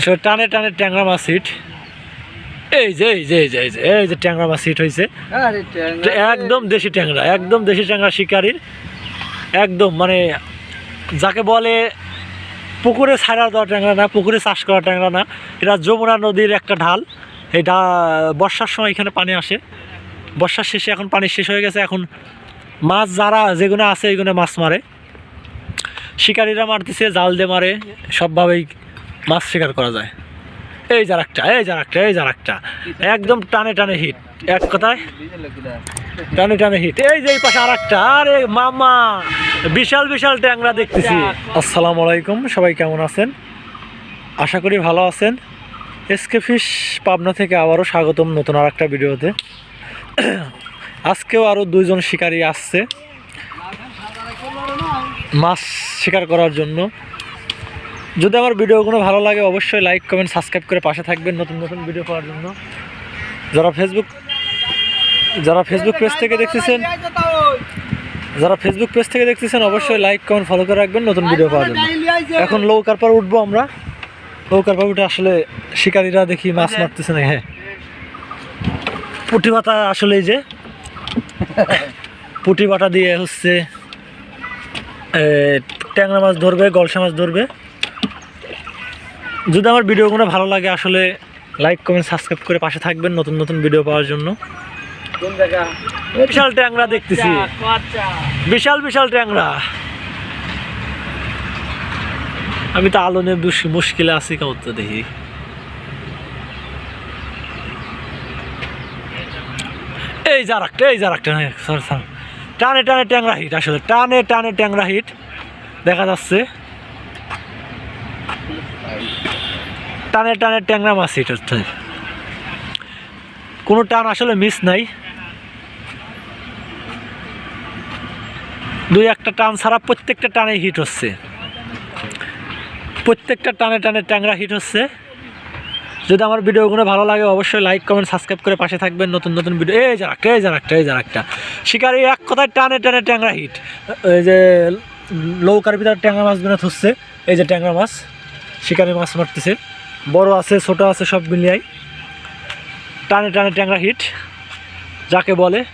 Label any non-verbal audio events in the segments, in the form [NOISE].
আসলে টানে টানে ট্যাংরা মাছ হিট। এই যে এই যে এই যে এই যে এই যে ট্যাংরা মাছ হিট হয়েছে একদম দেশি ট্যাংরা একদম দেশি ট্যাংরা শিকারির। একদম মানে যাকে বলে পুকুরে ছাড়া দেওয়া ট্যাংরা না পুকুরে চাষ করা ট্যাংরা না এটা যমুনা নদীর একটা ঢাল। এই ডা বর্ষার সময় এখানে পানি আসে। বর্ষার শেষে এখন পানি শেষ হয়ে গেছে। এখন মাছ যারা যেগুলো আছে এইগুলো মাছ মারে। শিকারীরা মারতেছে জাল দিয়ে মারে। সবভাবেই মাছ শিকার করা যায়। এই যার একটা এই যার একটা এই যার একটা একদম টানে টানে হিট এক কথায় টানে টানে হিট এই যে এই পাশে আর একটা আরে মামা, বিশাল বিশাল ট্যাংরা দেখতেছি। আসসালামু আলাইকুম, সবাই কেমন আছেন? আশা করি ভালো আছেন। এসকে ফিশ পাবনা থেকে আবারও স্বাগতম নতুন আর একটা ভিডিওতে। আজকেও আরও দুইজন শিকারী আসছে। মাছ শিকার করার জন্য। যদি আমার ভিডিওগুলো ভালো লাগে অবশ্যই লাইক কমেন্ট সাবস্ক্রাইব করে পাশে থাকবেন নতুন নতুন ভিডিও পাওয়ার জন্য। যারা ফেসবুক যারা ফেসবুক পেজ থেকে দেখতেছেন যারা ফেসবুক পেজ থেকে দেখতেছেন অবশ্যই লাইক কমেন্ট ফলো করে রাখবেন নতুন ভিডিও পাওয়ার জন্য। এখন লৌকার পর উঠবো আমরা। লৌকার পর উঠে আসলে শিকারীরা দেখি মাছ মারতেছে না হ্যাঁ। পুঁটি বাটা আসলে যে। পুঁটি বাটা দিয়ে হচ্ছে ট্যাংরা মাছ ধরবে গলসা মাছ ধরবে। যদি আমার ভিডিওগুলো ভালো লাগে আসলে লাইক কমেন্ট সাবস্ক্রাইব করে পাশে থাকবেন নতুন নতুন ভিডিও পাওয়ার জন্য। বিশাল ট্যাংরা দেখতেছি। আচ্ছা বিশাল বিশাল ট্যাংরা। আমি তো আলো নিয়ে মুশ- মুশকিলে আছি কেমন তো দেখি। এই যার একটা এই একটা সর সর টানে টানে ট্যাংরা হিট আসলে টানে টানে ট্যাংরা হিট দেখা যাচ্ছে। টানে টানে ট্যাংরা মাছ হচ্ছে কোনো টান আসলে মিস নাই। দুই একটা টান ছাড়া প্রত্যেকটা টানে হিট হচ্ছে। প্রত্যেকটা টানে টানে ট্যাংরা হিট হচ্ছে। যদি আমার ভিডিওগুলো ভালো লাগে, অবশ্যই লাইক কমেন্ট সাবস্ক্রাইব করে পাশে থাকবেন। নতুন নতুন ভিডিও এই যার একটা এই যার একটা এই যার একটা শিকারি এক কথায় টানে টানে ট্যাংরা হিট এই যে লৌকার ভিতরে ট্যাংরা মাছগুলো ধরছে, এই যে ট্যাংরা মাছ। শিকারি মাছ মারতেছে। বড় আছে, ছোট আছে, সব মিলিয়াই। টানে টানে ট্যাংরা হিট যাকে বলে।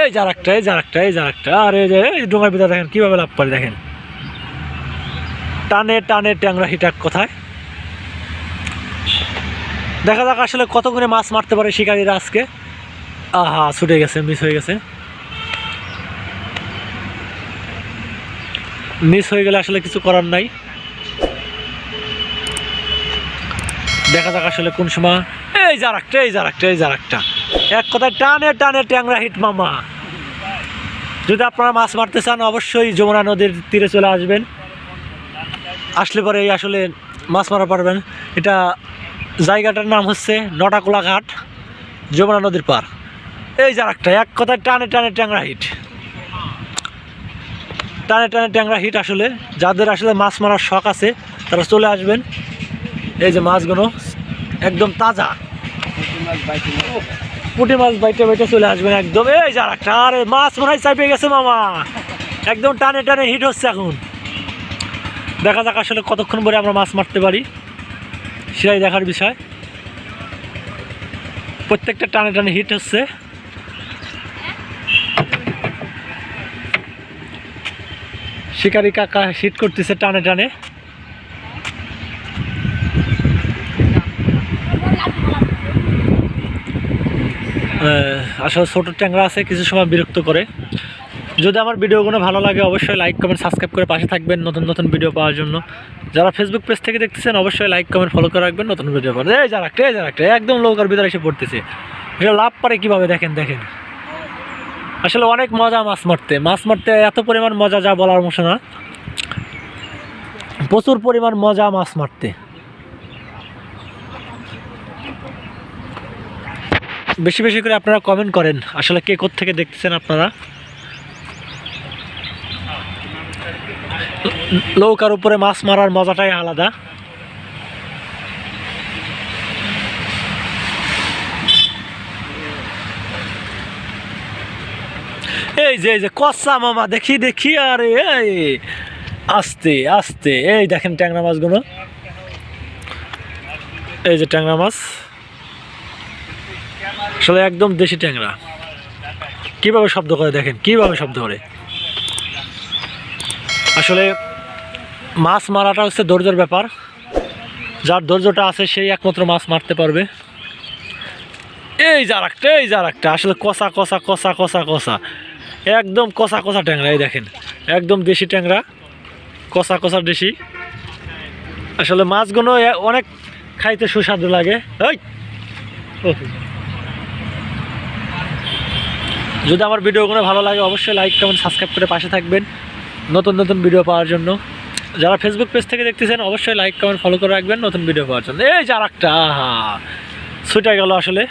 এই যার একটা, এই যার একটা, এই যার একটা। আর এই যে, এই ডোঙার ভিতরে দেখেন, কীভাবে লাভ করে দেখেন। টানে টানে ট্যাংরা হিট এক কথায়। দেখা যাক আসলে কত করে মাছ মারতে পারে শিকারীরা আজকে। আহা, ছুটে গেছে মিস হয়ে গেছে। মিস হয়ে গেলে আসলে কিছু করার নাই। দেখা যাক আসলে কোন সময়। এই যার একটা এই যার একটা এই যার একটা এক কথায় টানে টানে ট্যাংরা হিট মামা। যদি আপনারা মাছ মারতে চান, অবশ্যই যমুনা নদীর তীরে চলে আসবেন। আসলে পরে আসলে মাছ মারা পারবেন। এটা জায়গাটার নাম হচ্ছে নটাকোলা ঘাট যমুনা নদীর পার। এই যার একটা এক কথায় টানে টানে ট্যাংরা হিট। টানে টানে ট্যাংরা হিট আসলে, যাদের আসলে মাছ মারার শখ আছে, তারা চলে আসবেন। এই যে মাছগুলো একদম তাজা। পুঁটি মাছ বাইটে বাইটে চলে আসবেন একদম। এই যার একটা আরে মাছ মনে হয় চাপিয়ে গেছে মামা। একদম টানে টানে হিট হচ্ছে এখন। দেখা যাক আসলে কতক্ষণ পরে আমরা মাছ মারতে পারি। সেটাই দেখার বিষয়। প্রত্যেকটা টানে টানে হিট হচ্ছে। শিকারি কাকা হিট করতেছে টানে টানে আহ, আসলে ছোটো ট্যাংরা আছে, কিছু সময় বিরক্ত করে। যদি আমার ভিডিওগুলো ভালো লাগে, অবশ্যই লাইক কমেন্ট সাবস্ক্রাইব করে পাশে থাকবেন নতুন নতুন ভিডিও পাওয়ার জন্য। যারা ফেসবুক পেজ থেকে দেখতেছেন, অবশ্যই লাইক কমেন্ট ফলো করে রাখবেন, নতুন ভিডিও পাবেন এই যারা একটা এই যারা একটা একদম লৌকার ভিতরে এসে পড়তেছে। এটা লাভ পারে কীভাবে? দেখেন দেখেন। আসলে অনেক মজা মাছ মারতে। মাছ মারতে এত পরিমাণ মজা যা বলার মতো না। প্রচুর পরিমাণ মজা মাছ মারতে। বেশি বেশি করে আপনারা কমেন্ট করেন, আসলে কে থেকে দেখতেছেন আপনারা? নৌকার উপরে মাছ মারার মজাটাই আলাদা। এই যে এই যে কষা মামা, দেখি দেখি, আরে, এই, আস্তে আস্তে, এই দেখেন ট্যাংরা মাছগুলো। এই যে ট্যাংরা মাছ। আসলে একদম দেশি ট্যাংরা। কীভাবে শব্দ করে দেখেন? কীভাবে শব্দ করে? আসলে মাছ মারাটা হচ্ছে ধৈর্যের ব্যাপার। যার ধৈর্যটা আছে, সেই একমাত্র মাছ মারতে পারবে। এই যার একটা এই যার একটা আসলে কষা কষা কষা কষা কষা। একদম কষা কষা ট্যাংরা, এই দেখেন। একদম দেশি ট্যাংরা, কষা কষা দেশি। আসলে মাছগুলো অনেক খাইতে সুস্বাদু লাগে। এই! যদি আমার ভিডিওগুলো ভালো লাগে, অবশ্যই লাইক কমেন্ট সাবস্ক্রাইব করে পাশে থাকবেন নতুন নতুন ভিডিও পাওয়ার জন্য। যারা ফেসবুক পেজ থেকে দেখতেছেন, অবশ্যই লাইক কমেন্ট ফলো করে রাখবেন নতুন ভিডিও পাওয়ার জন্য। এই যার একটা ছুটে গেল আসলে।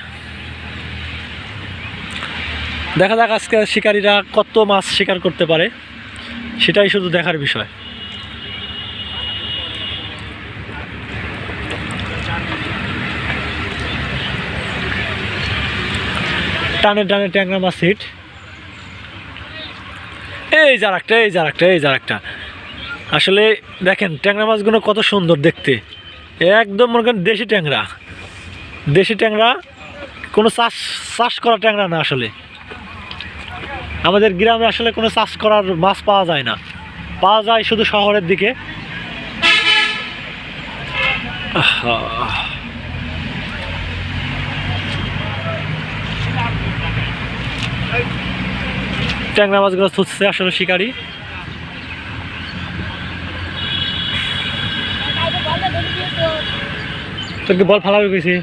দেখা যাক আজকে শিকারীরা কত মাছ শিকার করতে পারে, সেটাই শুধু দেখার বিষয়। টানে টানে ট্যাংরা মাছ হিট এই যার একটা এই যার একটা এই যার একটা আসলে দেখেন, ট্যাংরা মাছগুলো কত সুন্দর দেখতে। একদম মনে করেন দেশি ট্যাংরা। দেশি ট্যাংরা, কোনো চাষ চাষ করা ট্যাংরা না আসলে। আমাদের গ্রামে আসলে কোনো চাষ করার মাছ পাওয়া যায় না। পাওয়া যায় শুধু শহরের দিকে। আহা। ট্যাংরা মাছগুলো ছুটছে আসলে শিকারি। তোকে বল ফালাবে গেছি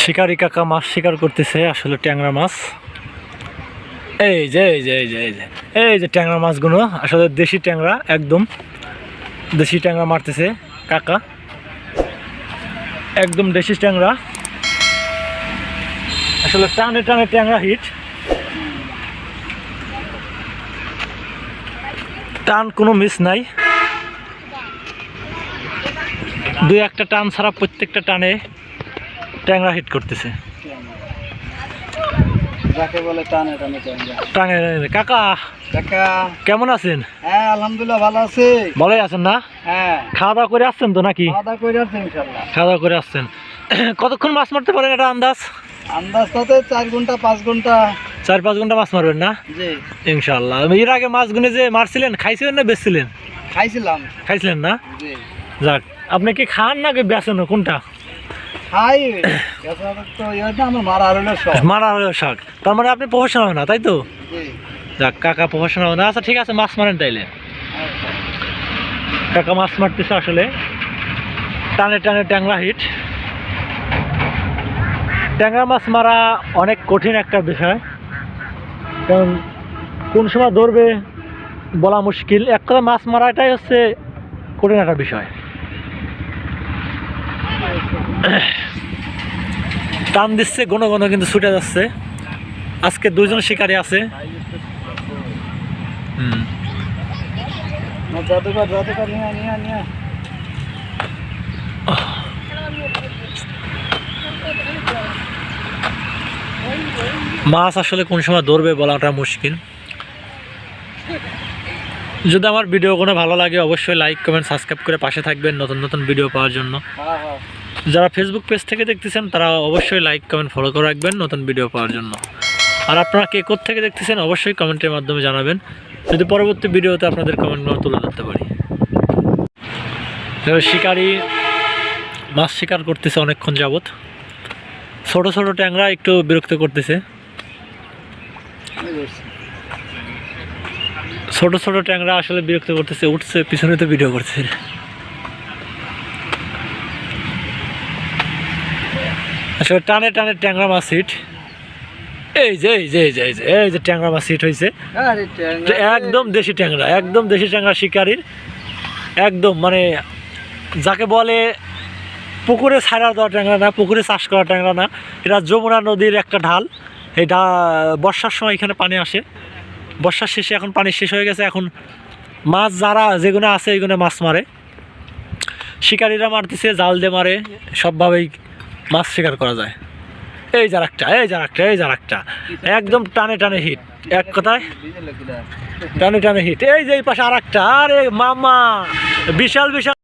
শিকারি কাকা মাছ শিকার করতেছে আসলে ট্যাংরা মাছ। এই যে এই যে এই যে এই যে এই যে ট্যাংরা মাছগুলো, আসলে দেশি ট্যাংরা একদম। দেশি ট্যাংরা মারতেছে কাকা। একদম দেশি ট্যাংরা। আসলে টানে টানে ট্যাংরা হিট। টান কোনো মিস নাই। দুই একটা টান ছাড়া প্রত্যেকটা টানে ট্যাংরা হিট করতেছে। যাকে বলে টানে টানে টানে। টানে। কাকা কাকা কেমন আছেন? হ্যাঁ আলহামদুলিল্লাহ ভালো আছি। ভালোই আছেন না? হ্যাঁ। খাওয়া দাওয়া করে আসছেন তো নাকি? খাওয়া দাওয়া করে আসছি ইনশাল্লাহ খাওয়া দাওয়া করে আসছেন। [CLEARS THROAT] কতক্ষণ মাছ মারতে পারেন এটা আন্দাজ? আন্দাজ তাতে চার ঘণ্টা পাঁচ ঘণ্টা। চার পাঁচ ঘণ্টা মাছ মারবেন না? জি। ইনশাল্লাহ এর আগে মাছ গুনে যে মারছিলেন খাইছিলেন না বেচছিলেন? খাইছিলাম। খাইছিলেন না? জি। যাক আপনি কি খান না কি বেচেন কোনটা খাই এছাড়া তো এটা আমার মারা হলো তার মানে আপনি প্রফেশনাল না তাই তো? যাক কাকা প্রফেশনাল না। আচ্ছা ঠিক আছে মাছ মারেন তাইলে। কাকা মাছ মারতেছে আসলে। টানে টানে ট্যাংরা হিট। ট্যাংরা মাছ মারা অনেক কঠিন একটা বিষয়। কারণ কোন সময় ধরবে বলা মুশকিল। এক কথা মাছ মারাটাই হচ্ছে কঠিন একটা বিষয়। টান দিচ্ছে ঘন ঘন কিন্তু ছুটে যাচ্ছে। আজকে দুজন শিকারী আছে। মাছ আসলে কোন সময় ধরবে বলাটা মুশকিল। যদি আমার ভিডিও কোনো ভালো লাগে অবশ্যই লাইক কমেন্ট সাবস্ক্রাইব করে পাশে থাকবেন নতুন নতুন ভিডিও পাওয়ার জন্য। হ্যাঁ হ্যাঁ। যারা ফেসবুক পেজ থেকে দেখতেছেন, তারা অবশ্যই লাইক কমেন্ট ফলো করে রাখবেন নতুন ভিডিও পাওয়ার জন্য। আর আপনারা কে থেকে দেখতেছেন, অবশ্যই কমেন্টের মাধ্যমে জানাবেন। যদি পরবর্তী ভিডিওতে আপনাদের কমেন্টগুলো তুলে ধরতে পারি। শিকারি মাছ শিকার করতেছে অনেকক্ষণ যাবত ছোট ছোট ট্যাংরা একটু বিরক্ত করতেছে। ছোট ছোট ট্যাংরা আসলে বিরক্ত করতেছে, উঠছে, পিছনে তো ভিডিও করছে। আসলে টানে টানে ট্যাংরা মাছ হিট এই যে এই যে এই যে এই যে এই যে ট্যাংরা মাছ হিট হয়েছে আরে ট্যাংরা একদম দেশি ট্যাংরা একদম দেশি ট্যাংরা শিকারির একদম মানে যাকে বলে পুকুরে ছাড়া দেওয়া ট্যাংরা না পুকুরে চাষ করা ট্যাংরা না। এটা যমুনা নদীর একটা ঢাল। এই ডা বর্ষার সময় এখানে পানি আসে। বর্ষার শেষে এখন পানি শেষ হয়ে গেছে। এখন মাছ যারা যেগুলো আছে এইগুলো মাছ মারে। শিকারীরা মারতেছে জাল দিয়ে মারে। সবভাবেই মাছ শিকার করা যায়। এই যার একটা এই যার একটা এই যার একটা একদম টানে টানে হিট এক কথায়? টানে টানে হিট এই যে এই পাশে আর একটা আরে মামা! বিশাল বিশাল।